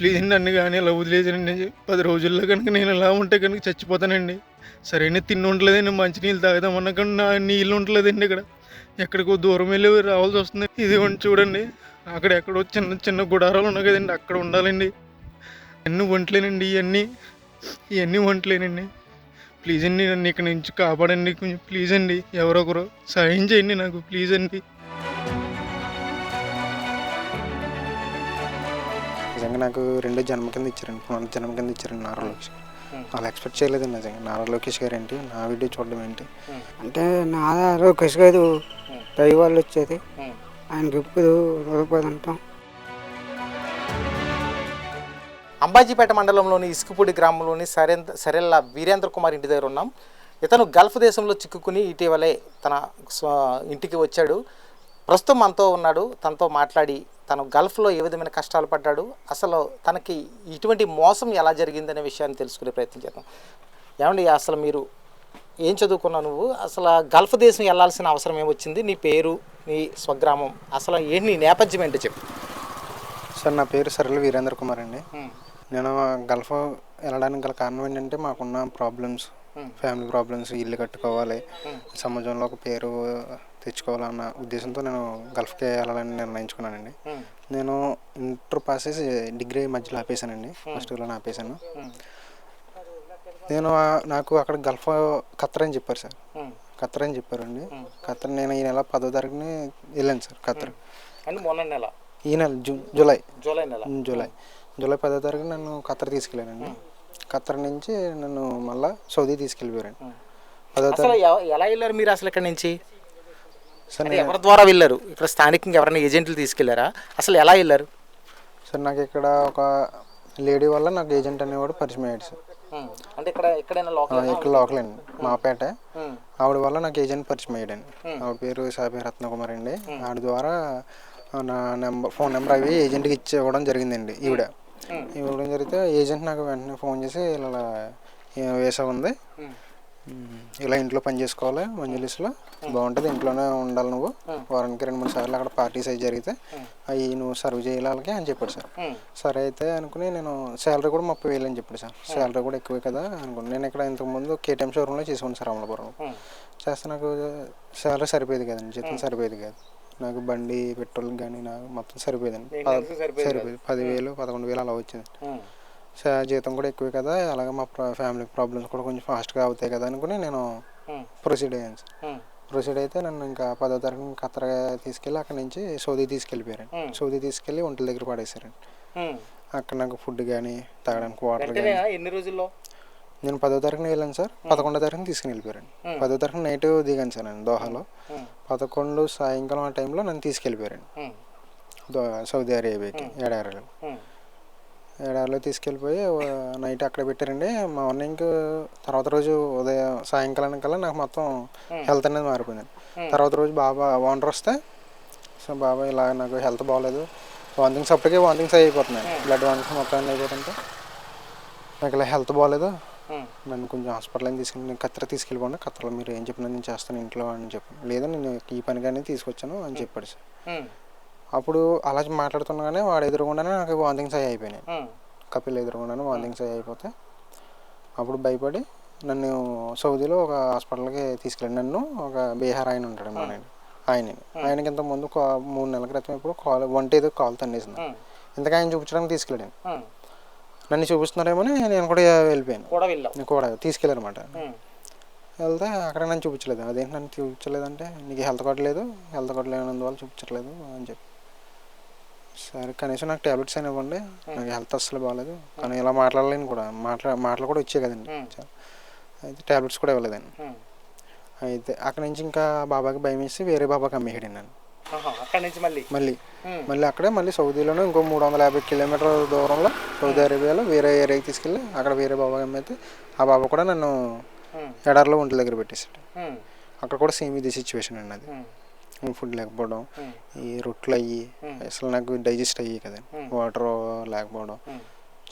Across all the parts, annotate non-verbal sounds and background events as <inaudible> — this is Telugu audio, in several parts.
ప్లీజ్ నన్ను కానీ ఇలా వదిలేసానండి పది రోజుల్లో కనుక నేను ఇలా ఉంటే కనుక చచ్చిపోతానండి. సరైన తిండి ఉండలేదండి మంచినీళ్ళు తాగుదామన్నా కానీ నా నీళ్ళు ఉండలేదండి ఇక్కడ. ఎక్కడికో దూరం వెళ్ళి రావాల్సి వస్తుంది. ఇది ఉండి చూడండి. అక్కడ ఎక్కడో చిన్న చిన్న గుడారాలు ఉన్నాయి కదండి అక్కడ ఉండాలండి. అన్నీ వంటలేనండి ఇవన్నీ. ఇవన్నీ వంటలేనండి ప్లీజ్ అండి నన్ను ఇక్కడ నుంచి కాపాడండి. కొంచెం ప్లీజ్ అండి. ఎవరొకరు సాయం చేయండి నాకు. ప్లీజ్ అండి. నిజంగా నాకు రెండో జన్మ కింద ఇచ్చారండి. పునర్ జన్మ కింద ఇచ్చారండి నారా లోకేష్ వాళ్ళు ఎక్స్పెక్ట్ చేయలేదండి నిజంగా. నారా లోకేష్ గారు ఏంటి? నా వీడియో చూడడం ఏంటి? అంటే నాదా లోకేష్ గారు దయ వాళ్ళు వచ్చేది. ఆయనకి ఇప్పుడు రూపాయలు అంటాం. అంబాజీపేట మండలంలోని ఇసుకపూడి గ్రామంలోని సరేంద్ర సరెల్ల వీరేంద్ర కుమార్ ఇంటి దగ్గర ఉన్నాం. ఇతను గల్ఫ్ దేశంలో చిక్కుకుని ఇటీవలే తన స్వ- ఇంటికి వచ్చాడు. ప్రస్తుతం మనతో ఉన్నాడు తనతో మాట్లాడి తను గల్ఫ్లో ఏ విధమైన కష్టాలు పడ్డాడు అసలు తనకి ఇటువంటి మోసం ఎలా జరిగిందనే విషయాన్ని తెలుసుకునే ప్రయత్నం చేద్దాం. ఏమండి అసలు మీరు ఏం చదువుకున్నావు నువ్వు? అసలు గల్ఫ్ దేశం వెళ్ళాల్సిన అవసరం ఏమొచ్చింది? నీ పేరు నీ స్వగ్రామం అసలు ఏంటి నీ నేపథ్యం ఏంటో చెప్పు. సార్ నా పేరు సరళ వీరేంద్ర కుమార్ అండి. నేను గల్ఫ్ వెళ్ళడానికి గల కారణం ఏంటంటే మాకున్న ప్రాబ్లమ్స్ ఫ్యామిలీ ప్రాబ్లమ్స్ ఇల్లు కట్టుకోవాలి సమాజంలో ఒక పేరు తెచ్చుకోవాలన్న ఉద్దేశంతో నేను గల్ఫ్కి వెళ్ళాలని నిర్ణయించుకున్నానండి. నేను ఇంటర్ పాస్ చేసి డిగ్రీ మధ్యలో ఆపేశానండి. ఫస్ట్ ఇయర్లో ఆపేశాను. నేను ఆ- నాకు అక్కడ గల్ఫ్ ఖత్తర్ అని చెప్పారు సార్. ఖత్తర్ అని చెప్పారండి. ఖత్తర్ నేను ఈ నెల పదో తారీఖుని వెళ్ళాను సార్ ఖత్తర్ మొన్న నెల? ఈ నెల జూ జూలై. జూలై నెల. జూలై. జూలై పదో తారీఖు నన్ను ఖత్తర్ తీసుకెళ్ళానండి. ఖత్తర్ నుంచి నన్ను మళ్ళా సౌదీ తీసుకెళ్ళిపోయారండి. పదో అసలు తారీఖు ఎలా వెళ్ళారు మీరు అసలు ఇక్కడ నుంచి? సార్ అంటే ఎవరి ద్వారా వెళ్ళారు? ఇక్కడ స్థానికంగా ఎవరైనా ఏజెంట్లు తీసుకెళ్ళారా అసలు ఎలా వెళ్ళారు? సార్ నాకు ఇక్కడ ఒక లేడీ వల్ల నాకు ఏజెంట్ అనేవాడు పరిచయం అయ్యాడు సార్. అంటే ఇక్కడ ఎక్కడైనా లోకల్ ఇక్కడ లోకల్ అండి మాపేట ఆవిడ వల్ల నాకు ఏజెంట్ పరిచయం అయ్యాడండి ఆవిడ పేరు సాబి రత్నకుమార్ అండి. ఆవిడ ద్వారా నా నెంబర్ ఫోన్ నెంబర్ అవి ఏజెంట్కి ఇచ్చి ఇవ్వడం జరిగిందండి ఈవిడ. ఇవ్వడం జరిగితే ఏజెంట్ నాకు వెంటనే ఫోన్ చేసి ఇలా వేసా ఉంది. ఇలా ఇంట్లో పని చేసుకోవాలి మంజులిస్లో బాగుంటుంది ఇంట్లోనే ఉండాలి నువ్వు. వారానికి రెండు మూడు సార్లు అక్కడ పార్టీస్ అవి జరిగితే అవి నువ్వు సర్వ్ చేయాలి వాళ్ళకి అని చెప్పాడు సార్. సరే అయితే అనుకుని నేను శాలరీ కూడా ముప్పై వేలు అని చెప్పాడు సార్. శాలరీ కూడా ఎక్కువే కదా అనుకుని నేను ఇక్కడ ఇంతకుముందు కేటీఎం షోరూంలో చేసుకున్నాను సార్ అమలాపురం చేస్తే నాకు శాలరీ సరిపోయేది కదండి జీతం సరిపోయేది కాదు. నాకు బండి పెట్రోల్ కానీ నాకు మొత్తం సరిపోయేదండి. సరిపోయేది పదివేలు పదకొండు వేలు అలా వచ్చింది జీతం కూడా ఎక్కువే కదా అలాగే మా ఫ్యామిలీ ప్రాబ్లమ్స్ కూడా కొంచెం ఫాస్ట్గా అవుతాయి కదా అనుకుని నేను ప్రొసీడ్ అయ్యాను సార్. ప్రొసీడ్ అయితే నన్ను ఇంకా పదో తరగతి ఖత్తర్ తీసుకెళ్ళి అక్కడ నుంచి సౌదీ తీసుకెళ్ళిపోయారండి. సౌదీ తీసుకెళ్ళి ఒంటల దగ్గర పడేసారండి అక్కడ నాకు ఫుడ్ కానీ తాగడానికి వాటర్ కానీ ఎన్ని రోజుల్లో? నేను పదో తరగతి వెళ్ళాను సార్. పదకొండో తరగతి తీసుకుని వెళ్ళిపోయారండి. పదో తరగతి నైట్ దిగాను సార్ నేను దోహాలో. పదకొండు సాయంకాలం ఆ టైంలో నన్ను తీసుకెళ్ళిపోయారండి. సౌదీ అరేబియాకి ఏడారిలో ఏడారిలో తీసుకెళ్ళిపోయి నైట్ అక్కడ పెట్టారండి. మార్నింగ్ తర్వాత రోజు ఉదయం సాయంకాలం కల్లా నాకు మొత్తం హెల్త్ అనేది మారిపోయింది. తర్వాత రోజు బాబా ఓనర్ వస్తే సో బాబా ఇలా నాకు హెల్త్ బాగాలేదు. వాంతింగ్స్ అప్పటికే వాంతింగ్స్ అయిపోతున్నాయి. బ్లడ్ వాంతింగ్స్ మొత్తం అన్నీ అయిపోతుంటే నాకు ఇలా హెల్త్ బాగాలేదు. నన్ను కొంచెం హాస్పిటల్ అని తీసుకెళ్ళి నేను కత్తెర తీసుకెళ్ళిపోండి కత్తెరలో మీరు ఏం చెప్పినా నేను చేస్తాను ఇంట్లో అని చెప్పి లేదా నేను ఈ పని కానీ తీసుకొచ్చాను అని చెప్పాడు సార్. అప్పుడు అలా మాట్లాడుతుండగానే వాడు ఎదురుగుండానే నాకు వాంతింగ్స్ అయ్యి అయిపోయినాయి. కపిల్ ఎదురుగుండానే వాంతింగ్స్ అయ్యి అయిపోతే అప్పుడు భయపడి నన్ను సౌదీలో ఒక హాస్పిటల్కి తీసుకెళ్ళి నన్ను ఒక బీహార్ ఆయన ఉంటాడు మా ఆయన ఆయన ఆయనకి ఇంత ముందు మూడు నెలల క్రితం ఇప్పుడు కాల్ వంట ఏదో కాల్ తండేసింది ఇంతకు ఆయన చూపించడానికి తీసుకెళ్ళాను నన్ను చూపిస్తున్నారేమో నేను కూడా వెళ్ళిపోయాను. కూడా తీసుకెళ్ళారనమాట వెళ్తే అక్కడ నన్ను చూపించలేదు. అదేంటి నన్ను చూపించలేదంటే నీకు హెల్త్ కార్డు లేదు హెల్త్ కార్డు లేనందువల్ల చూపించట్లేదు అని చెప్పి. సరే కనీసం నాకు ట్యాబ్లెట్స్ అయినా ఇవ్వండి. నాకు హెల్త్ అస్సలు బాగాలేదు కానీ ఇలా మాట్లాడలేను కూడా. మాట్లా మాటలు కూడా వచ్చాయి కదండి. అయితే ట్యాబ్లెట్స్ కూడా ఇవ్వలేదండి. అయితే అక్కడ నుంచి ఇంకా బాబాకి భయం వేసి వేరే బాబాకి అమ్మేయడం నన్ను అక్కడి నుంచి మళ్ళీ? మళ్ళీ. మళ్ళీ అక్కడే మళ్ళీ సౌదీలోనే ఇంకో మూడు వందల యాభై కిలోమీటర్ దూరంలో సౌదీ అరేబియాలో వేరే ఏరియాకి తీసుకెళ్ళి అక్కడ వేరే బాబాకి అమ్మైతే ఆ బాబా కూడా నన్ను ఎడారిలో ఒంటి దగ్గర పెట్టేసాడు అక్కడ కూడా సేమ్ ఇది సిచ్యువేషన్ అండి అది. ఫుడ్ లేకపోవడం ఈ రొట్లు అయ్యి అసలు నాకు డైజెస్ట్ అయ్యి కదండి. వాటర్ లేకపోవడం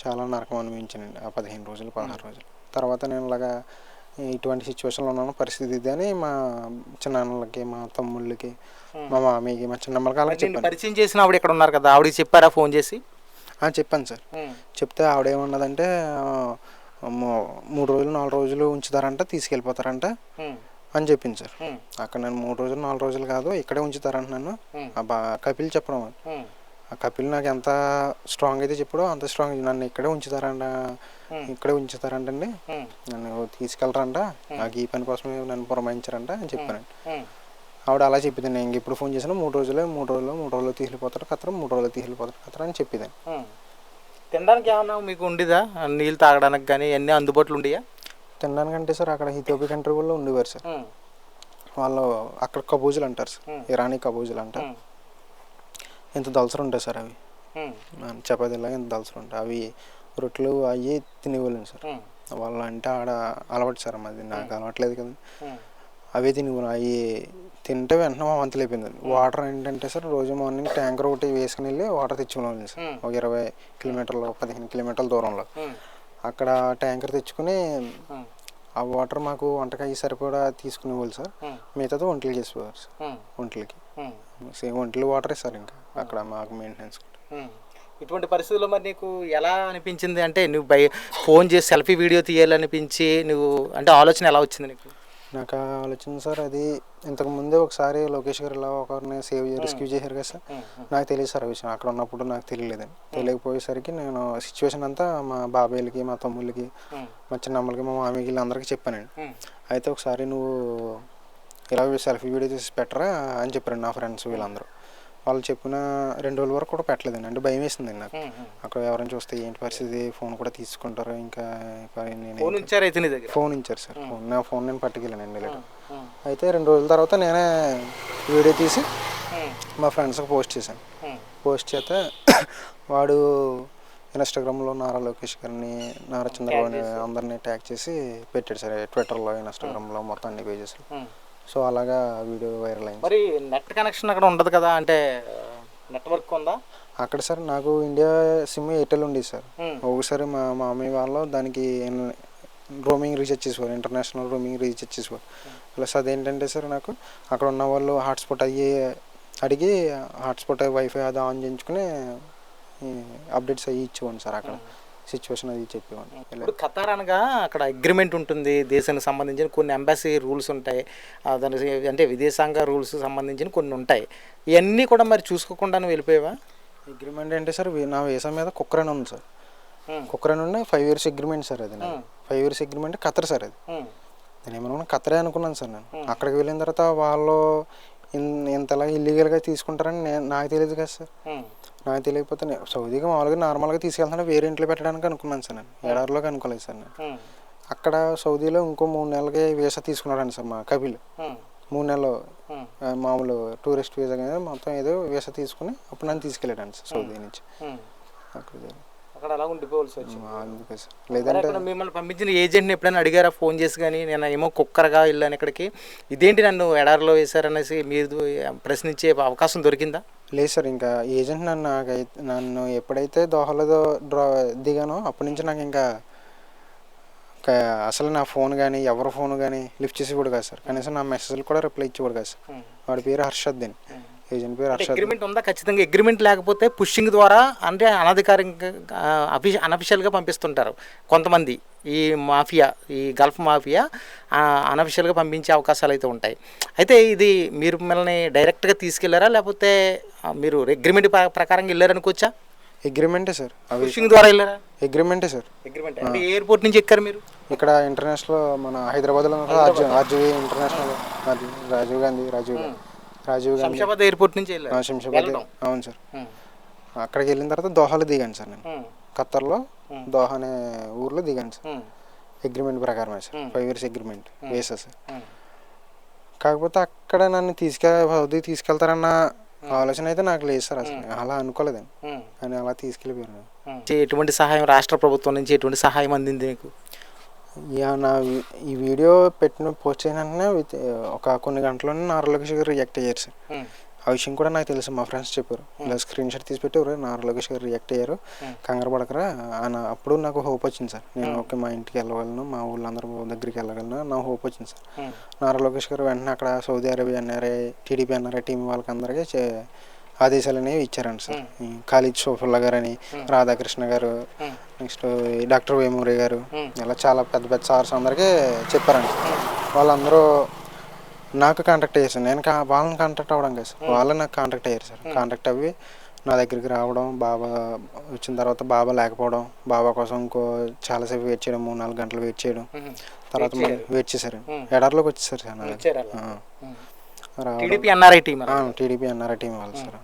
చాలా నరకం అనిపించానండి ఆ పదిహేను రోజులు పదహారు రోజులు. తర్వాత నేను ఇలాగా ఇటువంటి సిచ్యువేషన్లో ఉన్నాను పరిస్థితి ఇది అని మా చిన్నాన్నలకి మా తమ్ముళ్ళకి మా మామయ్యకి మా చిన్నమ్మలకి అలా చెప్పాను. పరిచయం చేసిన ఆవిడ ఇక్కడ ఉన్నారు కదా ఆవిడకి చెప్పారా ఫోన్ చేసి? చెప్పాను సార్. చెప్తే ఆవిడ ఏమన్నదంటే మూడు రోజులు నాలుగు రోజులు ఉంచుతారంట తీసుకెళ్ళిపోతారంట. అని చెప్పింది సార్. అక్కడ నేను మూడు రోజులు నాలుగు రోజులు కాదు ఇక్కడే ఉంచుతారంట నన్ను ఆ బా కపిల్ చెప్పడం ఆ కపిల్ నాకు ఎంత స్ట్రాంగ్ అయితే చెప్పాడో అంత స్ట్రాంగ్ నన్ను ఇక్కడే ఉంచుతారంట. ఇక్కడే ఉంచుతారంటండి. నన్ను తీసుకెళ్ళరంట నాకు ఈ పని కోసమే నన్ను పురమాయించారంట అని చెప్పాను ఆవిడ అలా చెప్పింది. నేను ఇంక ఇప్పుడు ఫోన్ చేసినా మూడు రోజులే మూడు రోజులు మూడు రోజులు తీసుకెళ్ళిపోతారు కత్తరు మూడు రోజులు తీసుకెళ్ళిపోతారు కత్తరు అని చెప్పేది తినడానికి ఏమన్నా మీకు ఉండేదా? నీళ్ళు తాగడానికి కానీ అన్నీ అందుబాటులో ఉండేయా? తినడానికంటే సార్ అక్కడ హితోపి కంట్రీ వాళ్ళు ఉండేవారు సార్. వాళ్ళు అక్కడ కబూజులు అంటారు సార్. ఇరానీ కబూజులు అంటారు ఇంత దలసరు ఉంటాయి సార్ అవి? చపాతీలాగా ఇంత దలసరు ఉంటాయి? అవి రొట్టెలు అవి తినేవాళ్ళం సార్. వాళ్ళు అంటే ఆడ అలవాటు సార్ మాది. నాకు అలవాట్లేదు కదా. అవే తినేవాళ్ళం. అవి తింటే వెంటనే మా వంతులు అయిపోయింది వాటర్ ఏంటంటే సార్ రోజు మార్నింగ్ ట్యాంకర్ ఒకటి వేసుకుని వెళ్ళి వాటర్ తెచ్చుకునేవాళ్ళం సార్. ఒక ఇరవై కిలోమీటర్లు పదిహేను కిలోమీటర్ల దూరంలో. అక్కడ ట్యాంకర్ తెచ్చుకుని ఆ వాటర్ మాకు వంటకాయ సరిపడా తీసుకునేవాళ్ళు సార్. మిగతాది వంటలు చేసేవారు సార్. వంటలకి సేమ్ వంటలు వాటరే సార్ ఇంకా అక్కడ మాకు మెయింటెనెన్స్ ఇటువంటి పరిస్థితుల్లో మరి నీకు ఎలా అనిపించింది? అంటే నువ్వు బై ఫోన్ చేసి సెల్ఫీ వీడియో తీయాలనిపించి నువ్వు అంటే ఆలోచన ఎలా వచ్చింది నీకు? నాకు ఆ ఆలోచన సార్ అది ఇంతకు ముందే ఒకసారి లోకేష్ గారు ఇలా ఒకరిని సేవ్ రెస్క్యూ చేశారు కదా సార్. నాకు తెలియదు సార్ విషయం. అక్కడ ఉన్నప్పుడు నాకు తెలియలేదండి. తెలియకపోయేసరికి నేను సిచ్యువేషన్ అంతా మా బాబాయ్లకి మా తమ్ముళ్ళకి మా చిన్నమ్మలకి మా మామయ్యకి వీళ్ళందరికీ చెప్పానండి. అయితే ఒకసారి నువ్వు ఇలా సెల్ఫీ వీడియో తీసి పెట్టరా అని చెప్పారండి నా ఫ్రెండ్స్ వీళ్ళందరూ. వాళ్ళు చెప్పిన రెండు రోజుల వరకు కూడా పెట్టలేదండి. అంటే భయం వేసిందండి నాకు. అక్కడ ఎవరైనా చూస్తే ఏంటి పరిస్థితి ఫోన్ కూడా తీసుకుంటారు ఇంకా ఫోన్ ఇచ్చారు అయితే నీ దగ్గర? ఫోన్ ఇచ్చారు సార్. ఫోన్ నా ఫోన్ నేను పట్టుకెళ్ళానండి ఇలా అయితే రెండు రోజుల తర్వాత నేనే వీడియో తీసి మా ఫ్రెండ్స్కి పోస్ట్ చేశాను. పోస్ట్ చేస్తే <coughs> వాడు ఇన్స్టాగ్రామ్లో నారా లోకేష్ గారిని నారా చంద్రబాబు అందరినీ ట్యాగ్ చేసి పెట్టాడు సార్. ట్విట్టర్లో ఇన్స్టాగ్రామ్లో మొత్తం అన్ని పేజెస్ సో అలాగా వీడియో వైరల్ అయింది. మరి నెట్ కనెక్షన్ అక్కడ ఉండదు కదా అంటే నెట్వర్క్ ఉందా? అక్కడ సార్ నాకు ఇండియా సిమ్ ఎయిర్టెల్ ఉండేది సార్. ఒకసారి మా మామయ్య వాళ్ళు దానికి రోమింగ్ రీఛార్జ్ చేసేవారు ఇంటర్నేషనల్ రోమింగ్ రీఛార్జ్ చేసేవారు. ప్లస్ అదేంటంటే సార్ నాకు అక్కడ ఉన్న వాళ్ళు హాట్స్పాట్ అయ్యి అడిగి హాట్స్పాట్ వైఫై అది ఆన్ చేయించుకుని అప్డేట్స్ అయ్యి ఇచ్చేవాడిని సార్ అక్కడ. సిచ్యువేషన్ అది చెప్పేవాడిని. ఇప్పుడు ఖతార్ అనగా అక్కడ అగ్రిమెంట్ ఉంటుంది దేశానికి సంబంధించిన కొన్ని ఎంబాసీ రూల్స్ ఉంటాయి ఆ, దానికి అంటే విదేశాంగ రూల్స్ సంబంధించిన కొన్ని ఉంటాయి. ఇవన్నీ కూడా మరి చూసుకోకుండా వెళ్ళిపోయావా? అగ్రిమెంట్ అంటే సార్? నా వీసా మీద కుక్కరని ఉంది సార్. కుక్కరని ఉండి ఫైవ్ ఇయర్స్ అగ్రిమెంట్ సార్ అది five years agreement Qatar sir అది. నేను ఏమనుకున్నా ఖతరే అనుకున్నాను సార్ నేను. అక్కడికి వెళ్ళిన తర్వాత వాళ్ళు ఇంతలా ఇల్లీగల్గా తీసుకుంటారని నేను నాకు తెలియదు కదా సార్. నాకు తెలియకపోతే సౌదీగా మామూలుగా నార్మల్గా తీసుకెళ్తాను వేరే ఇంట్లో పెట్టడానికి అనుకున్నాను సార్ నేను. ఎడారిలోకి అనుకోలేదు సార్ నేను. అక్కడ సౌదీలో ఇంకో మూడు నెలలకి వీసా తీసుకున్నాడండి సార్ మా కపిల్ మూడు నెలలు మామూలు టూరిస్ట్ వీసా కానీ మొత్తం ఏదో వీసా తీసుకుని అప్పుడు నన్ను తీసుకెళ్ళాడండి సార్ సౌదీ నుంచి. అక్కడ. అక్కడ అలా ఉండిపోవాల్సి వచ్చింది. అందుకే సార్. లేదంటే అక్కడ మిమ్మల్ని పంపించిన ఏజెంట్ని ఎప్పుడైనా అడిగారా? ఫోన్ చేసి కానీ నేను ఏమో కుక్కరగా వెళ్ళాను ఇక్కడికి. ఇదేంటి నన్ను ఎడారిలో వేశారనేసి మీరు ప్రశ్నించే అవకాశం దొరికిందా? లేదు సార్ ఇంకా ఏజెంట్ నన్ను నన్ను ఎప్పుడైతే దోహలో డ్రా దిగానో అప్పటి నుంచి నాకు ఇంకా అసలు నా ఫోన్ కానీ ఎవరి ఫోన్ కానీ లిఫ్ట్ చేసేవాడు కాదు సార్. కనీసం నా మెసేజ్లు కూడా రిప్లై ఇచ్చేవాడు కాదు సార్. వాడి పేరు హర్షద్ అని ఏజెంట్ పేరు అగ్రిమెంట్ ఉందా? ఖచ్చితంగా అగ్రిమెంట్ లేకపోతే పుషింగ్ ద్వారా అంటే అనధికారికంగా అఫీషి అనఫిషియల్గా పంపిస్తుంటారు కొంతమంది. ఈ మాఫియా ఈ గల్ఫ్ మాఫియా అనఫిషియల్గా పంపించే అవకాశాలు అయితే ఉంటాయి. అయితే ఇది మీరు మిమ్మల్ని డైరెక్ట్గా తీసుకెళ్ళారా? లేకపోతే మీరు అగ్రిమెంట్ ప్రకారంగా వెళ్ళారనుకోవచ్చా అగ్రిమెంటే సార్ పుషింగ్ ద్వారా వెళ్ళారా? అగ్రిమెంటే సార్ అగ్రిమెంట్ అంటే ఎయిర్పోర్ట్ నుంచి ఎక్కారు మీరు? ఇక్కడ ఇంటర్నేషనల్ మన హైదరాబాద్లో రాజీవ్ రాజీవ్ ఇంటర్నేషనల్ రాజీవ్ గాంధీ రాజీవ్ గాంధీ రాజీవ్ గాంధీ శంషాబాద్ ఎయిర్పోర్ట్ నుంచి ఆ, వెళ్ళారు శంషాబాద్. అవును సార్. అక్కడికి వెళ్ళిన తర్వాత దోహాలో దిగాను సార్ నేను. ఖత్తర్లో దోహా అనే ఊర్లో దిగాను సార్. అగ్రిమెంట్ ప్రకారమే sir. Five years agreement visa sir. కాకపోతే అక్కడ నన్ను తీసుకె సౌదీ తీసుకెళ్తారన్న ఆలోచన అయితే నాకు లేదు సార్ అసలు. అలా అనుకోలేదండి. కానీ అలా తీసుకెళ్ళిపోయాను. నుంచి ఎటువంటి సహాయం రాష్ట్ర ప్రభుత్వం నుంచి ఎటువంటి సహాయం అందింది మీకు? నా ఈ వీడియో పెట్టిన పోస్ట్ చేయన వెంటనే విత్ ఒక కొన్ని గంటల్లోనే నారా లోకేష్ గారు రియాక్ట్ అయ్యారు సార్. ఆ విషయం కూడా నాకు తెలుసు మా ఫ్రెండ్స్ చెప్పారు. ఇలా స్క్రీన్ షాట్ తీసి పెట్టి "ఒరేయ్, నారా లోకేష్ గారు రియాక్ట్ అయ్యారు. కంగారు పడకరా అని అప్పుడు నాకు హోప్ వచ్చింది సార్. నేను ఓకే మా ఇంటికి వెళ్ళగలను మా ఊళ్ళందరూ దగ్గరికి వెళ్ళగలను నా హోప్ వచ్చింది సార్. నారా లోకేష్ గారు వెంటనే అక్కడ Saudi Arabia NRI TDP NRI team వాళ్ళకి అందరికీ ఆదేశాలు అనేవి ఇచ్చారండి సార్ ఖాళీ సోఫుల్లా గారు అని రాధాకృష్ణ గారు నెక్స్ట్ డాక్టర్ వేమూరి గారు ఇలా చాలా పెద్ద పెద్ద సార్స్ అందరికీ చెప్పారండి వాళ్ళందరూ నాకు కాంటాక్ట్ అయ్యారు సార్. నేను కా- వాళ్ళని కాంటాక్ట్ అవ్వడం కదా సార్. వాళ్ళు నాకు కాంటాక్ట్ అయ్యారు సార్. కాంటాక్ట్ అవ్వి నా దగ్గరికి రావడం బాబా వచ్చిన తర్వాత బాబా లేకపోవడం బాబా కోసం ఇంకో చాలాసేపు వెయిట్ చేయడం మూడు నాలుగు గంటలు వెయిట్ చేయడం తర్వాత మళ్ళీ వెయిట్ చేశారు. ఎడార్లోకి వచ్చేసారు sir TDP NRI team TDP NRI team వాళ్ళు సార్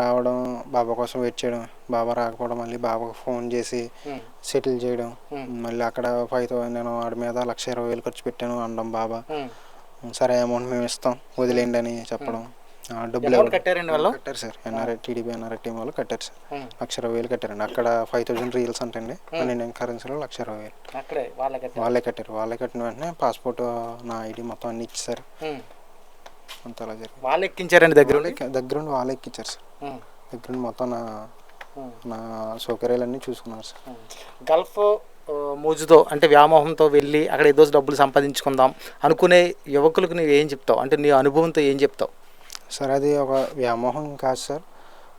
రావడం బాబా కోసం వెయిట్ చేయడం బాబా రాకపోవడం మళ్ళీ బాబాకు ఫోన్ చేసి సెటిల్ చేయడం మళ్ళీ అక్కడ ఫైవ్ థౌసండ్ నేను వాడి మీద లక్ష ఇరవై వేలు ఖర్చు పెట్టాను అనడం బాబా. సరే అమౌంట్ మేము ఇస్తాం వదిలేయండి అని చెప్పడం. డబ్బులు ఇవ్వడం. కట్టారండి వాళ్ళు? కట్టారు sir. NRI TDP NRI team వాళ్ళు కట్టారు సార్. లక్ష ఇరవై వేలు కట్టారండి. అక్కడ ఫైవ్ థౌసండ్ రీల్స్ అంటండి. ఇండియన్ కరెన్సీలో లక్ష ఇరవై వేలు. వాళ్ళ కట్టారు. వాళ్ళే కట్టారు. వాళ్ళే కట్టిన వెంటనే పాస్పోర్ట్ నా ఐడి మొత్తం అన్ని ఇచ్చారు అంత అలా జరిగింది వాళ్ళు ఎక్కించారండి దగ్గర దగ్గరుండి వాళ్ళే ఎక్కిచ్చారు సార్. దగ్గరుండి మొత్తం నా నా సౌకర్యాలన్నీ చూసుకున్నారు సార్. గల్ఫ్ మోజుతో అంటే వ్యామోహంతో వెళ్ళి అక్కడ ఏదో డబ్బులు సంపాదించుకుందాం అనుకునే యువకులకు నువ్వు ఏం చెప్తావు? అంటే నీ అనుభవంతో ఏం చెప్తావు? సార్ అది ఒక వ్యామోహం కాదు సార్.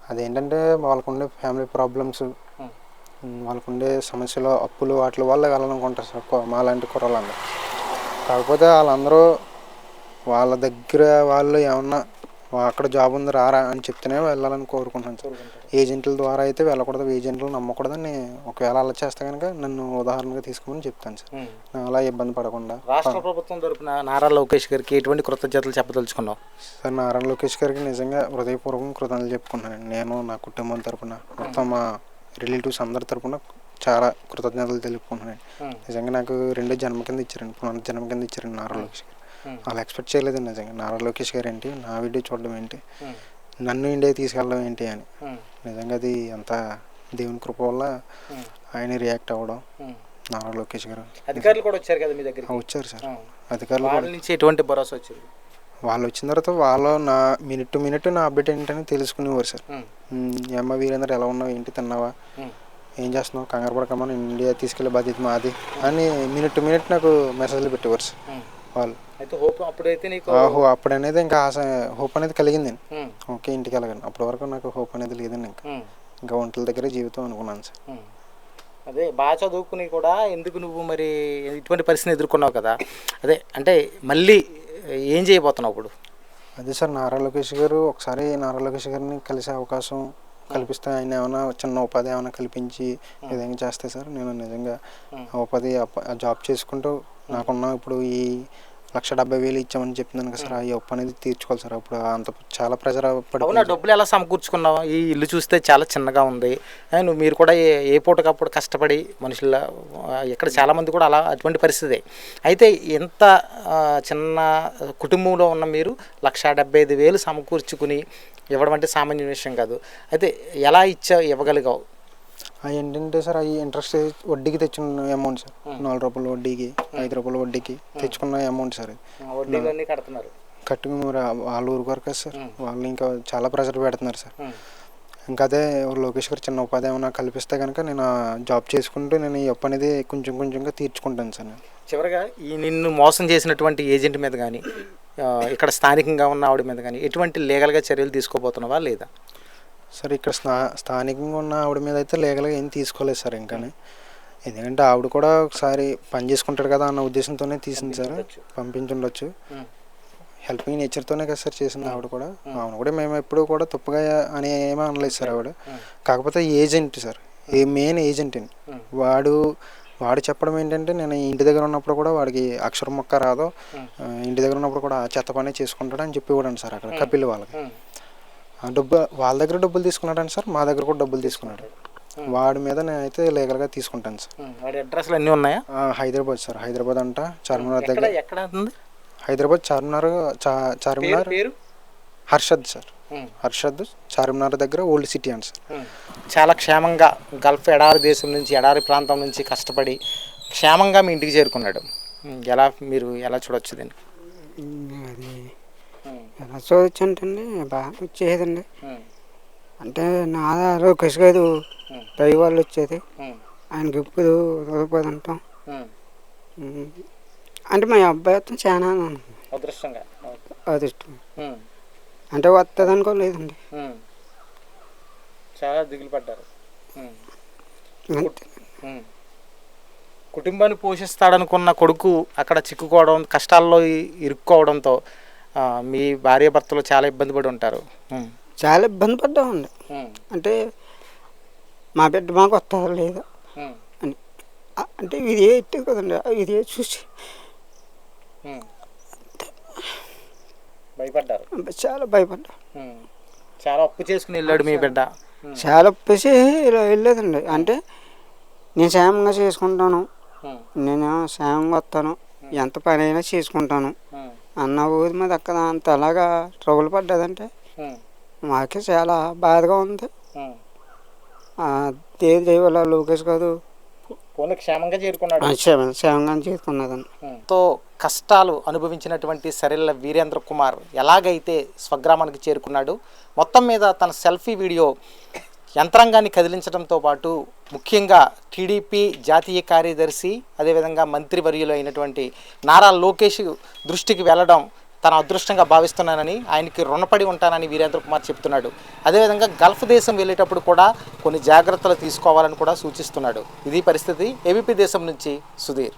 అదేంటంటే వాళ్ళకుండే ఫ్యామిలీ ప్రాబ్లమ్స్ వాళ్ళకుండే సమస్యలు అప్పులు వాటి వల్ల వెళ్ళాలనుకుంటారు సార్ కొ- మాలాంటి కుర్రలందరూ. కాకపోతే వాళ్ళందరూ వాళ్ళ దగ్గర వాళ్ళు ఏమన్నా "వా- అక్కడ జాబ్ ఉంది రారా అని చెప్తేనే వెళ్ళాలని కోరుకుంటున్నాను సార్. ఏజెంట్ల ద్వారా అయితే వెళ్ళకూడదు ఏజెంట్లు నమ్మకూడదని ఒకవేళ అలా చేస్తే కనుక నన్ను ఉదాహరణగా తీసుకోమని చెప్తాను సార్. అలా ఇబ్బంది పడకుండా. రాష్ట్ర ప్రభుత్వం తరపున నారా లోకేష్ గారికి ఎటువంటి కృతజ్ఞతలు చెప్పదలుచుకున్నావు? సార్ నారాయణ లోకేష్ గారికి నిజంగా హృదయపూర్వకం కృతజ్ఞతలు చెప్పుకుంటున్నాను. నేను నా కుటుంబం తరపున మొత్తం మా రిలేటివ్స్ అందరి తరపున చాలా కృతజ్ఞతలు తెలుపుకుంటున్నాను. నిజంగా నాకు రెండో జన్మ కింద ఇచ్చారండి పునర్జన్మ కింద ఇచ్చారండి నారా లోకేష్ గారు. వాళ్ళు ఎక్స్పెక్ట్ చేయలేదండి నిజంగా. నారా లోకేష్ గారు ఏంటి నా వీడియో చూడడం ఏంటి నన్ను ఇండియా తీసుకెళ్ళడం ఏంటి అని. నిజంగా అది అంత దేవుని కృప వల్ల ఆయన రియాక్ట్ అవ్వడం నారా లోకేష్ గారు. అధికారులు కూడా వచ్చారు కదా మీ ఆ, దగ్గరికి వచ్చారు సార్. అధికారులు నుంచి ఎటువంటి భరోసా వచ్చింది? వాళ్ళు వచ్చిన తర్వాత వాళ్ళు నా మినిట్ టు మినిట్ నా అప్డేట్ ఏంటని తెలుసుకునేవారు సార్. "ఉమ్, ఈ అమ్మ వీరేంద్ర ఎలా ఉన్నావు? ఏంటి తిన్నావా? ఏం చేస్తున్నావు? కంగారు పడకమ్మా ఇండియా తీసుకెళ్ళే బాధ్యత మాది అని మినిట్ టు మినిట్ నాకు మెసేజ్లు పెట్టేవారు సార్. వాళ్ళు అయితే హోప్ అప్పుడైతే నీకు ఆహో అప్పుడు అనేది ఇంకా ఆశ హోప్ అనేది కలిగిందండి ఓకే ఇంటికి వెళ్ళగలను. అప్పటి వరకు నాకు హోప్ అనేది లేదండి ఇంకా. ఇంకా ఒంటల దగ్గరే జీవితం అనుకున్నాను సార్. అదే బాగా చదువుకుని కూడా ఎందుకు నువ్వు మరి ఇటువంటి పరిస్థితిని ఎదుర్కొన్నావు కదా? అదే అంటే మళ్ళీ ఏం చేయబోతున్నావు ఇప్పుడు అదే సార్ నారా లోకేష్ గారు ఒకసారి నారా లోకేష్ గారిని కలిసే అవకాశం కల్పిస్తే ఆయన ఏమైనా చిన్న ఉపాధి ఏమైనా కల్పించి విధంగా చేస్తే సార్ నేను నిజంగా ఉపాధి జాబ్ చేసుకుంటూ నాకున్న ఇప్పుడు ఈ లక్ష డెబ్బై వేలు ఇచ్చామని చెప్తున్నాను కదా సార్ ఆ అప్పు అనేది తీర్చుకోవాలి సార్. అప్పుడు అంత చాలా ప్రెజర్ అవునా? డబ్బులు ఎలా సమకూర్చుకున్నావు? ఈ ఇల్లు చూస్తే చాలా చిన్నగా ఉంది. నువ్వు మీరు కూడా ఏ పూటకప్పుడు కష్టపడి మనుషుల ఇక్కడ చాలామంది కూడా అలా అటువంటి పరిస్థితి. అయితే ఎంత ఆ, చిన్న కుటుంబంలో ఉన్న మీరు లక్ష డెబ్బై ఐదు వేలు సమకూర్చుకుని ఇవ్వడం అంటే సామాన్య విషయం కాదు. అయితే ఎలా ఇచ్చా ఇవ్వగలిగావు? అవి ఏంటంటే సార్ అవి ఇంట్రెస్ట్ వడ్డీకి తెచ్చుకున్న అమౌంట్ సార్. నాలుగు రూపాయల వడ్డీకి ఐదు రూపాయల వడ్డీకి తెచ్చుకున్న అమౌంట్ సార్ వడ్డీలన్నీ కడుతున్నారు. కట్టుకుని మరి వాళ్ళు ఊరుకోరు కదా సార్. వాళ్ళు ఇంకా చాలా ప్రెషర్ పెడుతున్నారు సార్. ఇంకా అదే లోకేష్ గారు చిన్న ఉపాధి ఏమైనా కల్పిస్తే కనుక నేను జాబ్ చేసుకుంటూ నేను ఈ అప్పు అనేది కొంచెం కొంచెంగా తీర్చుకుంటాను సార్ నేను. చివరగా ఈ నిన్ను మోసం చేసినటువంటి ఏజెంట్ మీద కానీ ఇక్కడ స్థానికంగా ఉన్న ఆవిడ మీద కానీ ఎటువంటి లీగల్గా చర్యలు తీసుకోబోతున్నావా లేదా? సార్ ఇక్కడ స్థా స్థానికంగా ఉన్న ఆవిడ మీద అయితే లీగల్గా ఏం తీసుకోలేదు సార్ ఇంకానే ఎందుకంటే ఆవిడ కూడా ఒకసారి పని చేసుకుంటాడు కదా అన్న ఉద్దేశంతోనే తీసింది సార్. పంపించుండొచ్చు. హెల్పింగ్ నేచర్తోనే కదా సార్ చేసింది ఆవిడ కూడా. ఆవిడ కూడా మేము ఎప్పుడు కూడా తప్పుగా అని ఏమీ అనలేదు సార్ ఆవిడ. కాకపోతే ఏజెంట్ సార్. ఏ మెయిన్ ఏజెంట్ అండి వాడు వాడు చెప్పడం ఏంటంటే నేను ఇంటి దగ్గర ఉన్నప్పుడు కూడా వాడికి అక్షరం మొక్క రాదో. ఇంటి దగ్గర ఉన్నప్పుడు కూడా చెత్త పని చేసుకుంటాడు అని చెప్పి సార్ అక్కడ కపిల్ వాళ్ళకి. డబ్బు వాళ్ళ దగ్గర డబ్బులు తీసుకున్నాడండి సార్ మా దగ్గర కూడా డబ్బులు తీసుకున్నాడు. వాడి మీద నేనైతే లీగల్గా తీసుకుంటాను సార్. వాడి అడ్రస్లు అన్నీ ఉన్నాయా? ఆ, హైదరాబాద్ సార్ హైదరాబాద్ అంట చార్మినార్ దగ్గర. ఎక్కడ హైదరాబాద్ చార్మినార్ చా చార్మినార్ పేరు హర్షద్ సార్. హర్షద్ చార్మినార్ దగ్గర ఓల్డ్ సిటీ అండి సార్. చాలా క్షేమంగా గల్ఫ్ ఎడారి దేశం నుంచి ఎడారి ప్రాంతం నుంచి కష్టపడి క్షేమంగా మీ ఇంటికి చేరుకున్నాడు. ఎలా మీరు ఎలా చూడొచ్చు దీన్ని? అది ఎలా అంటే బాగా వచ్చేదండి అంటే నా లోకేష్ గారు దయ వాళ్ళు వచ్చేది ఆయనకి ఇప్పుడు రూపాయలు అంటాం. అంటే మా అబ్బాయి అతను చాలా అదృష్టంగా. అదృష్టం. అంటే వస్తుంది అనుకోలేదండి. చాలా దిగులు పడ్డారు. కుటుంబాన్ని పోషిస్తాడనుకున్న కొడుకు అక్కడ చిక్కుకోవడం కష్టాల్లో ఇరుక్కోవడంతో మీ భార్య భర్తలు చాలా ఇబ్బంది పడి ఉంటారు. చాలా ఇబ్బంది పడ్డామండి. అంటే మా బిడ్డ మాకు వస్తుందా లేదా. అని అంటే ఇది ఎట్టు కదండి ఇది చూసి. భయపడ్డారు చాలా భయపడ్డా. చాలా అప్పు చేసుకుని వెళ్ళాడు మీ బిడ్డ. చాలా ఒప్పేసి ఇలా వెళ్ళేదండి అంటే నేను క్షేమంగా చేసుకుంటాను. నేను క్షేమంగా వస్తాను ఎంత పని అయినా చేసుకుంటాను. అన్న ఊరి మీద అక్కడ అంత అలాగా ట్రబుల్ పడ్డదంటే. మాకే చాలా బాధగా ఉంది. దేవి దేవల లోకేష్ కాదు పోనీ క్షేమంగా చేరుకున్నాడు. క్షేమ క్షేమంగా చేసుకున్నదండి తో కష్టాలు అనుభవించినటువంటి సరెల్ల వీరేంద్ర కుమార్ ఎలాగైతే స్వగ్రామానికి చేరుకున్నాడు మొత్తం మీద తన సెల్ఫీ వీడియో యంత్రాంగాన్ని కదిలించడంతో పాటు ముఖ్యంగా టీడీపీ జాతీయ కార్యదర్శి అదేవిధంగా మంత్రివర్యులు అయినటువంటి నారా లోకేష్ దృష్టికి వెళ్ళడం తన అదృష్టంగా భావిస్తున్నానని ఆయనకి రుణపడి ఉంటానని వీరేంద్ర కుమార్ చెప్తున్నాడు. అదేవిధంగా గల్ఫ్ దేశం వెళ్ళేటప్పుడు కూడా కొన్ని జాగ్రత్తలు తీసుకోవాలని కూడా సూచిస్తున్నాడు. ఇది పరిస్థితి ఏబీపీ దేశం నుంచి సుధీర్.